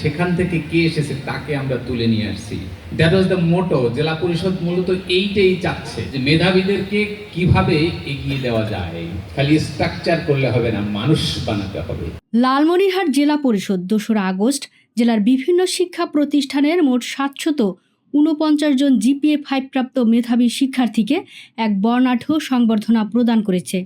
সেখান থেকে কে এসেছে তাকে আমরা তুলে নিয়ে আসছি। দ্যাট ওয়াজ দ্য মোটো জেলা পরিষদ মূলত এইটাই চাচ্ছে যে মেধাবীদেরকে কীভাবে এগিয়ে দেওয়া যায়। খালি স্ট্রাকচার করলে হবে না, মানুষ বানাতে হবে। লালমনিরহাট জেলা পরিষদ দোসরা আগস্ট জেলার বিভিন্ন শিক্ষা প্রতিষ্ঠানের মোট সাতশত ঊনপঞ্চাশ জন জিপিএ ফাইভ প্রাপ্ত মেধাবী শিক্ষার্থীকে এক বর্ণাঢ্য সংবর্ধনা প্রদান করেছে।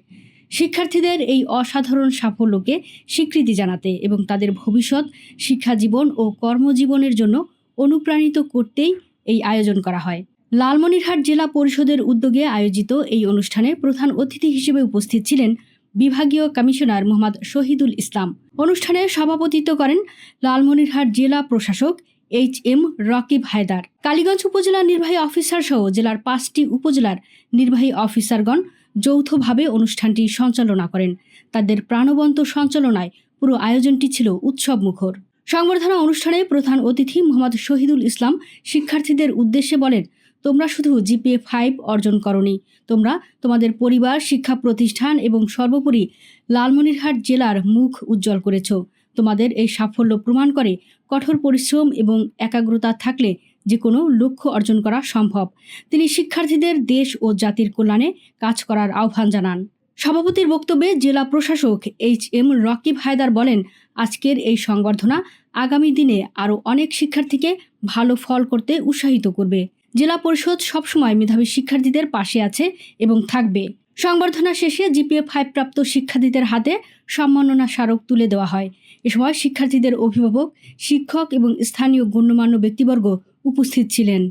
শিক্ষার্থীদের এই অসাধারণ সাফল্যকে স্বীকৃতি জানাতে এবং তাদের ভবিষ্যৎ শিক্ষাজীবন ও কর্মজীবনের জন্য অনুপ্রাণিত করতেই এই আয়োজন করা হয়। লালমনিরহাট জেলা পরিষদের উদ্যোগে আয়োজিত এই অনুষ্ঠানে প্রধান অতিথি হিসেবে উপস্থিত ছিলেন বিভাগীয় কমিশনার মোহাম্মদ শহীদুল ইসলাম। অনুষ্ঠানে সভাপতিত্ব করেন লালমনিরহাট জেলা প্রশাসক এইচ এম রকিব হায়দার। কালীগঞ্জ উপজেলার নির্বাহী অফিসার সহ জেলার পাঁচটি উপজেলার নির্বাহী অফিসারগণ যৌথভাবে অনুষ্ঠানটি সঞ্চালনা করেন। তাদের প্রাণবন্ত সঞ্চালনায় পুরো আয়োজনটি ছিল উৎসব মুখর সংবর্ধনা অনুষ্ঠানে প্রধান অতিথি মোহাম্মদ শহীদুল ইসলাম শিক্ষার্থীদের উদ্দেশ্যে বলেন, তোমরা শুধু জিপিএ ফাইভ অর্জন করনি, তোমরা তোমাদের পরিবার, শিক্ষা প্রতিষ্ঠান এবং সর্বোপরি লালমনিরহাট জেলার মুখ উজ্জ্বল করেছ। তোমাদের এই সাফল্য প্রমাণ করে কঠোর পরিশ্রম এবং একাগ্রতা থাকলে যে কোনো লক্ষ্য অর্জন করা সম্ভব। তিনি শিক্ষার্থীদের দেশ ও জাতির কল্যাণে কাজ করার আহ্বান জানান। সভাপতির বক্তব্যে জেলা প্রশাসক এইচ এম রকিব হায়দার বলেন, আজকের এই সংবর্ধনা আগামী দিনে আরও অনেক শিক্ষার্থীকে ভালো ফল করতে উৎসাহিত করবে। জেলা পরিষদ সবসময় মেধাবী শিক্ষার্থীদের পাশে আছে এবং থাকবে। সংবর্ধনা শেষে জিপিএ ফাইভ প্রাপ্ত শিক্ষার্থীদের হাতে সম্মাননা স্মারক তুলে দেওয়া হয়। এ সময় শিক্ষার্থীদের অভিভাবক, শিক্ষক এবং স্থানীয় গণ্যমান্য ব্যক্তিবর্গ উপস্থিত ছিলেন।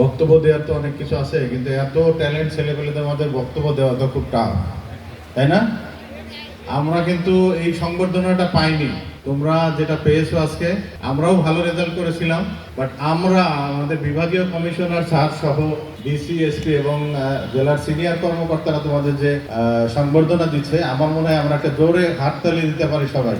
বক্তব্য দেওয়ার তো অনেক কিছু আছে, কিন্তু এত ট্যালেন্ট ছেলেপেলেদের আমাদের বক্তব্য দেওয়া তো খুব টাফ তাই না? আমরা কিন্তু এই সংবর্ধনাটা পাইনি। তোমরা যেটা পেয়েছ আজকে, আমরাও ভালো রেজাল্ট করেছিলাম বাট আমরা, আমাদের বিভাগীয় কমিশনার স্যার সহ ডিসি এসপি এবং জেলার সিনিয়র কর্মকর্তারা তোমাদের যে সংবর্ধনা দিচ্ছে, আমার মনে হয় আমরা একটা জোরে হাততালি দিতে পারি সবাই।